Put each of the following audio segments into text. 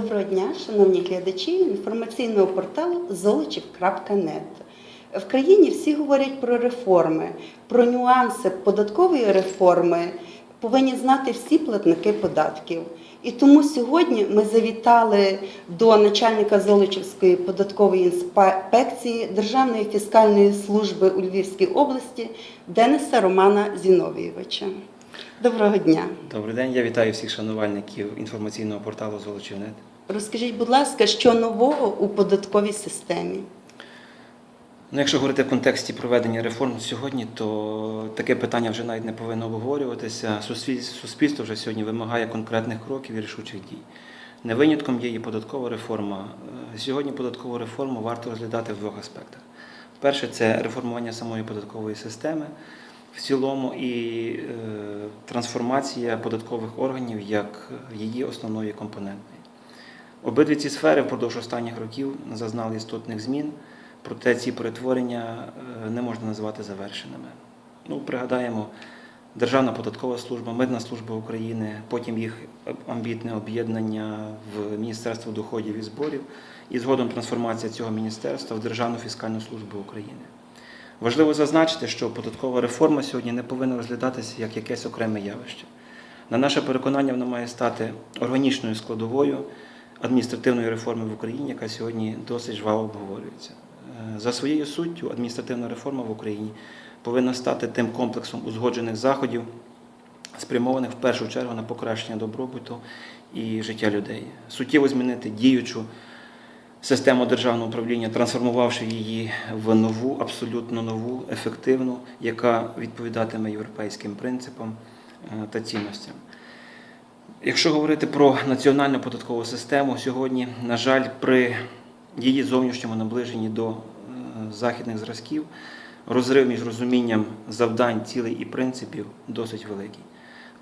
Доброго дня, шановні глядачі інформаційного порталу золочів.нет. В країні всі говорять про реформи, про нюанси податкової реформи повинні знати всі платники податків. І тому сьогодні ми завітали до начальника Золочівської податкової інспекції Державної фіскальної служби у Львівській області Дениса Романа Зіновійовича. Доброго дня. Добрий день, я вітаю всіх шанувальників інформаційного порталу Золочівнет. Розкажіть, будь ласка, що нового у податковій системі? Ну, якщо говорити в контексті проведення реформ сьогодні, то таке питання вже навіть не повинно обговорюватися. Суспільство вже сьогодні вимагає конкретних кроків і рішучих дій. Не винятком є і податкова реформа. Е, Сьогодні податкову реформу варто розглядати в двох аспектах. Перше це реформування самої податкової системи в цілому і е, трансформація податкових органів як її основної компонентної. Обидві ці сфери впродовж останніх років зазнали істотних змін, проте ці перетворення е, не можна назвати завершеними. Ну, пригадаємо, Державна податкова служба, Митна служба України, потім їх амбітне об'єднання в Міністерство доходів і зборів, і згодом трансформація цього міністерства в Державну фіскальну службу України. Важливо зазначити, що податкова реформа сьогодні не повинна розглядатися як якесь окреме явище. На наше переконання, вона має стати органічною складовою адміністративної реформи в Україні, яка сьогодні досить жваво обговорюється. Е, За своєю суттю, адміністративна реформа в Україні повинна стати тим комплексом узгоджених заходів, спрямованих в першу чергу на покращення добробуту і життя людей, суттєво змінити діючу систему державного управління, трансформувавши її в нову, абсолютно нову, ефективну, яка відповідатиме європейським принципам е, та цінностям. Якщо говорити про національну податкову систему, сьогодні, на жаль, при її зовнішньому наближенні до е, західних зразків, розрив між розумінням завдань, цілей і принципів досить великий.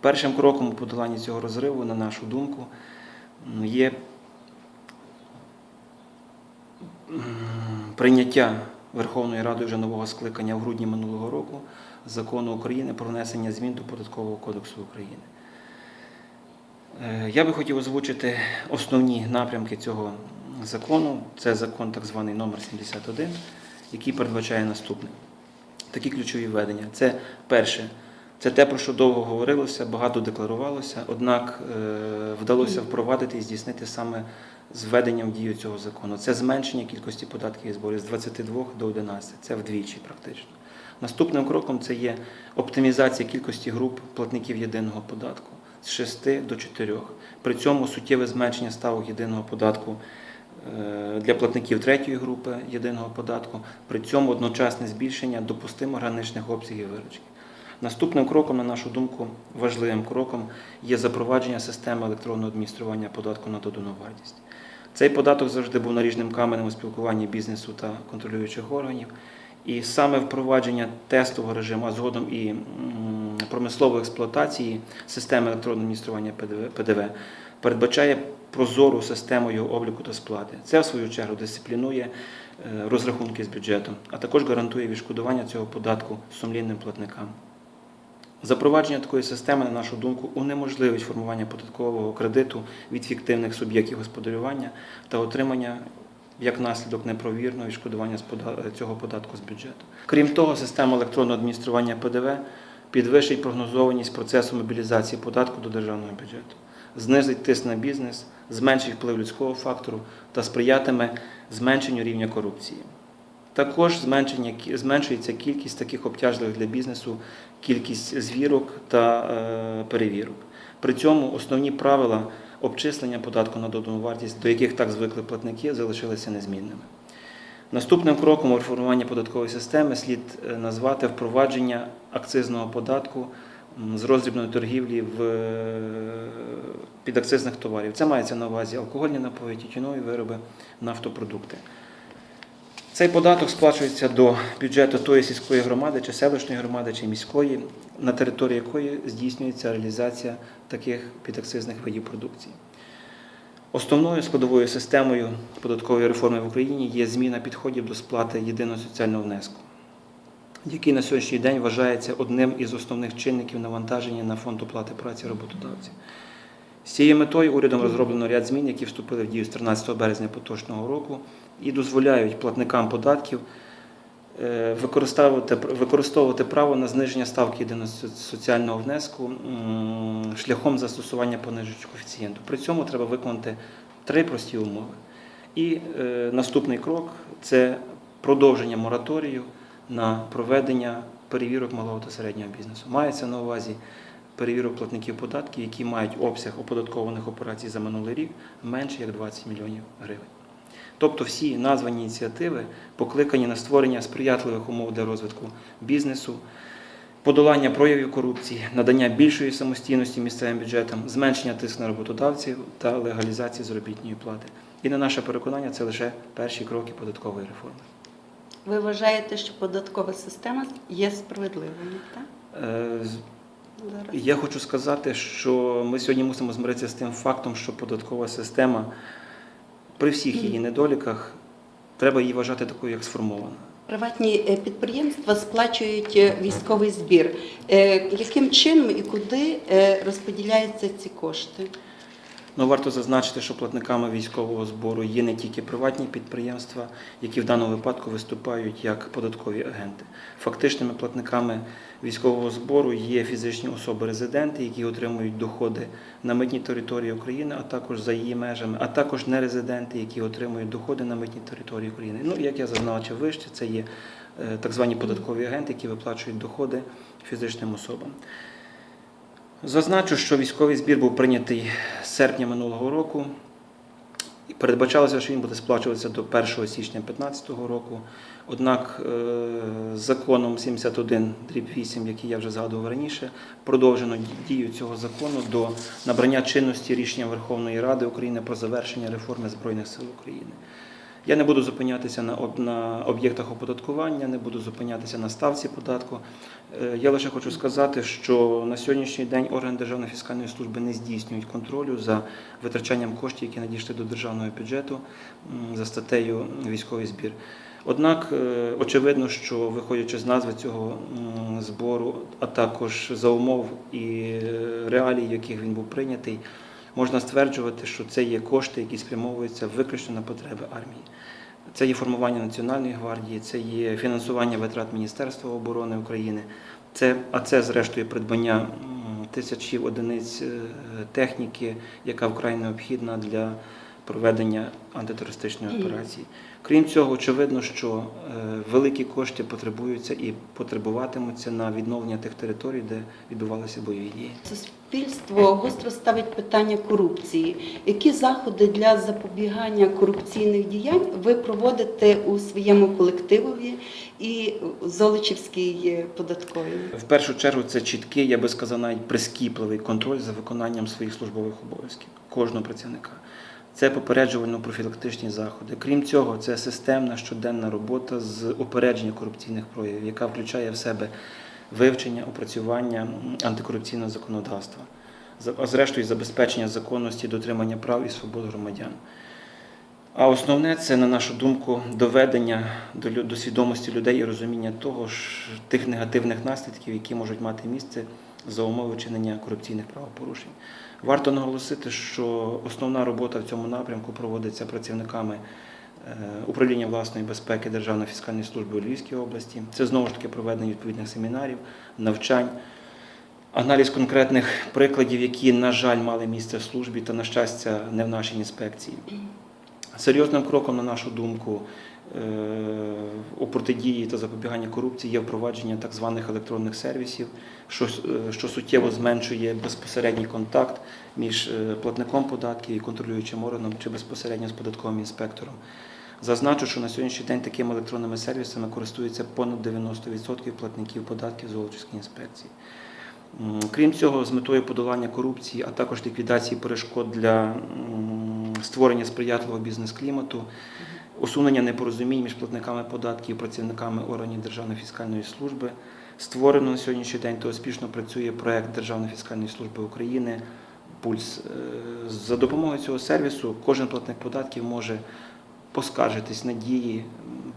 Першим кроком у подоланні цього розриву, на нашу думку, є прийняття Верховною Радою вже нового скликання в грудні минулого року закону України про внесення змін до Податкового кодексу України. Е, Я би хотів озвучити основні напрямки цього закону. Це закон так званий номер 71, який передбачає наступне. Такі ключові введення. Це перше, це те, про що довго говорилося, багато декларувалося, однак е, вдалося впровадити і здійснити саме з введенням в дію цього закону. Це зменшення кількості податків і зборів з 22 до 11. Це вдвічі практично. Наступним кроком це є оптимізація кількості груп платників єдиного податку з 6 до 4. При цьому суттєве зменшення ставок єдиного податку е, для платників третьої групи єдиного податку, при цьому одночасне збільшення допустимо граничних обсягів виручки. Наступним кроком, на нашу думку, важливим кроком є запровадження системи електронного адміністрування податку на додану вартість. Цей податок завжди був наріжним каменем у спілкуванні бізнесу та контролюючих органів. І саме впровадження тестового режиму, а згодом і промислової експлуатації системи електронного адміністрування ПДВ, передбачає прозору систему його обліку та сплати. Це, в свою чергу, дисциплінує е, розрахунки з бюджету, а також гарантує відшкодування цього податку сумлінним платникам. Запровадження такої системи, на нашу думку, унеможливить формування податкового кредиту від фіктивних суб'єктів господарювання та отримання як наслідок непровірного відшкодування цього податку з бюджету. Крім того, система електронного адміністрування ПДВ підвищить прогнозованість процесу мобілізації податку до державного бюджету, знизить тиск на бізнес, зменшить вплив людського фактору та сприятиме зменшенню рівня корупції. Також зменшується кількість таких обтяжливих для бізнесу, кількість звірок та е, перевірок. При цьому основні правила обчислення податку на додану вартість, до яких так звикли платники, залишилися незмінними. Наступним кроком у реформуванні податкової системи слід е, назвати впровадження акцизного податку з роздрібної торгівлі в е, підакцизних товарів. Це мається на увазі алкогольні напої, тютюнові вироби, нафтопродукти. Цей податок сплачується до бюджету тої сільської громади, чи селищної громади, чи міської, на території якої здійснюється реалізація таких підакцизних видів продукції. Основною складовою системою податкової реформи в Україні є зміна підходів до сплати єдиного соціального внеску, який на сьогоднішній день вважається одним із основних чинників навантаження на фонд оплати праці роботодавців. З цією метою урядом розроблено ряд змін, які вступили в дію з 13 березня поточного року і дозволяють платникам податків використовувати, використовувати право на зниження ставки єдиного соціального внеску шляхом застосування понижуючого коефіцієнту. При цьому треба виконати три прості умови. І е, наступний крок це продовження мораторію на проведення перевірок малого та середнього бізнесу. Мається на увазі перевірок платників податків, які мають обсяг оподаткованих операцій за минулий рік менше як 20 мільйонів гривень. Тобто всі названі ініціативи покликані на створення сприятливих умов для розвитку бізнесу, подолання проявів корупції, надання більшої самостійності місцевим бюджетам, зменшення тиску на роботодавців та легалізації заробітної плати. І на наше переконання, це лише перші кроки податкової реформи. Ви вважаєте, що податкова система є справедливою, так? Е. Я хочу сказати, що ми сьогодні мусимо змиритися з тим фактом, що податкова система при всіх її недоліках треба її вважати такою, як сформована. Приватні е, підприємства сплачують е, військовий збір. Е, Яким чином і куди розподіляються ці кошти? Ну, варто зазначити, що платниками військового збору є не тільки приватні підприємства, які в даному випадку виступають як податкові агенти. Фактичними платниками військового збору є фізичні особи-резиденти, які отримують доходи на митній території України, а також за її межами, а також нерезиденти, які отримують доходи на митній території України. Ну, як я зазначив вище, це є е, так звані податкові агенти, які виплачують доходи фізичним особам. Зазначу, що військовий збір був прийнятий серпня минулого року. І передбачалося, що він буде сплачуватися до 1 січня 2015 року. Однак е, законом 71 дріб 8, який я вже згадував раніше, продовжено дію цього закону до набрання чинності рішення Верховної Ради України про завершення реформи Збройних сил України. Я не буду зупинятися на, на об'єктах оподаткування, не буду зупинятися на ставці податку. Е, Я лише хочу сказати, що на сьогоднішній день органи Державної фіскальної служби не здійснюють контролю за витрачанням коштів, які надійшли до державного бюджету за статтею військовий збір. Однак е, очевидно, що виходячи з назви цього збору, а також за умов і е, реалій, яких він був прийнятий, можна стверджувати, що це є кошти, які спрямовуються виключно на потреби армії. Це є формування Національної гвардії, це є фінансування витрат Міністерства оборони України, це, а це, зрештою, придбання тисячів одиниць е, техніки, яка вкрай необхідна для проведення антитерористичної операції. Крім цього, очевидно, що е, великі кошти потребуються і потребуватимуться на відновлення тих територій, де відбувалися бойові дії. Суспільство гостро ставить питання корупції. Які заходи для запобігання корупційних діянь ви проводите у своєму колективові і Золочівській е, податковій? В першу чергу це чіткий, я би сказав, навіть прискіпливий контроль за виконанням своїх службових обов'язків кожного працівника. Це попереджувально-профілактичні заходи. Крім цього, це системна щоденна робота з упередження корупційних проявів, яка включає в себе вивчення, опрацювання антикорупційного законодавства, а зрештою забезпечення законності, дотримання прав і свобод громадян. А основне це, на нашу думку, доведення до, до свідомості людей і розуміння того ж тих негативних наслідків, які можуть мати місце за умови вчинення корупційних правопорушень. Варто наголосити, що основна робота в цьому напрямку проводиться працівниками е, управління власної безпеки Державної фіскальної служби у Львівській області. Це знову ж таки проведення відповідних семінарів, навчань. Аналіз конкретних прикладів, які, на жаль, мали місце в службі та, на щастя, не в нашій інспекції. Серйозним кроком, на нашу думку, у протидії та запобіганні корупції є впровадження так званих електронних сервісів, що, е, що суттєво зменшує безпосередній контакт між е, платником податків і контролюючим органом чи безпосередньо з податковим інспектором. Зазначу, що на сьогоднішній день такими електронними сервісами користується понад 90% платників податків Золочівської інспекції. Крім цього, з метою подолання корупції, а також ліквідації перешкод для створення сприятливого бізнес-клімату, усунення непорозумінь між платниками податків і працівниками органів Державної фіскальної служби, створено на сьогоднішній день та успішно працює проект Державної фіскальної служби України Пульс. Е, За допомогою цього сервісу кожен платник податків може поскаржитись на дії,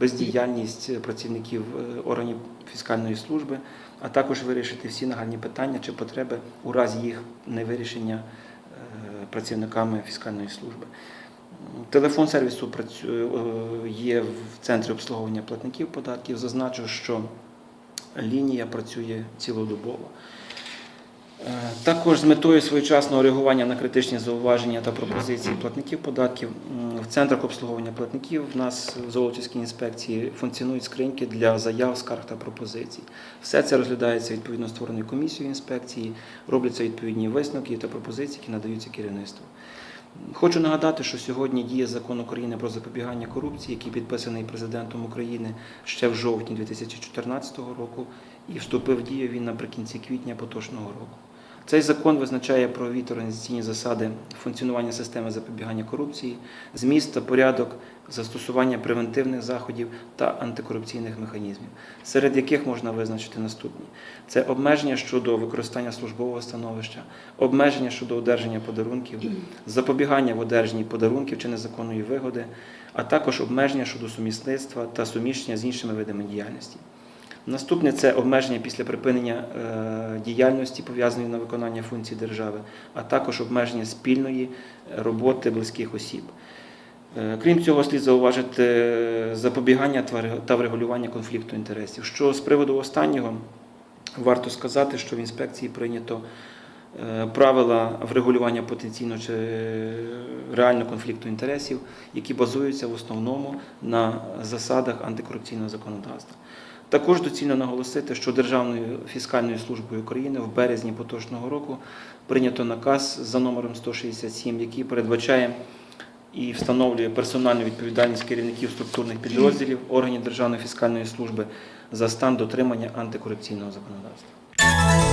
бездіяльність працівників е, органів фіскальної служби, а також вирішити всі нагальні питання чи потреби у разі їх невирішення е, працівниками фіскальної служби. Телефон сервісу працює, е, є в центрі обслуговування платників податків. Зазначу, що лінія працює цілодобово. Е, Також з метою своєчасного реагування на критичні зауваження та пропозиції платників податків в центрах обслуговування платників в нас в Золочівській інспекції функціонують скриньки для заяв, скарг та пропозицій. Все це розглядається відповідно створеною комісією інспекції, робляться відповідні висновки та пропозиції, які надаються керівництву. Хочу нагадати, що сьогодні діє закон України про запобігання корупції, який підписаний президентом України ще в жовтні 2014 року, і вступив в дію він наприкінці квітня поточного року. Цей закон визначає правові та організаційні засади функціонування системи запобігання корупції, зміст та порядок застосування превентивних заходів та антикорупційних механізмів, серед яких можна визначити наступні: це обмеження щодо використання службового становища, обмеження щодо одержання подарунків, запобігання в одержанні подарунків чи незаконної вигоди, а також обмеження щодо сумісництва та суміщення з іншими видами діяльності. Наступне це обмеження після припинення е, діяльності, пов'язаної на виконання функцій держави, а також обмеження спільної роботи близьких осіб. Е, Крім цього, слід зауважити е, запобігання та врегулювання конфлікту інтересів. Що з приводу останнього, варто сказати, що в інспекції прийнято правила врегулювання потенційно чи е, реально конфлікту інтересів, які базуються в основному на засадах антикорупційного законодавства. Також доцільно наголосити, що Державною фіскальною службою України в березні поточного року прийнято наказ за номером 167, який передбачає і встановлює персональну відповідальність керівників структурних підрозділів органів Державної фіскальної служби за стан дотримання антикорупційного законодавства.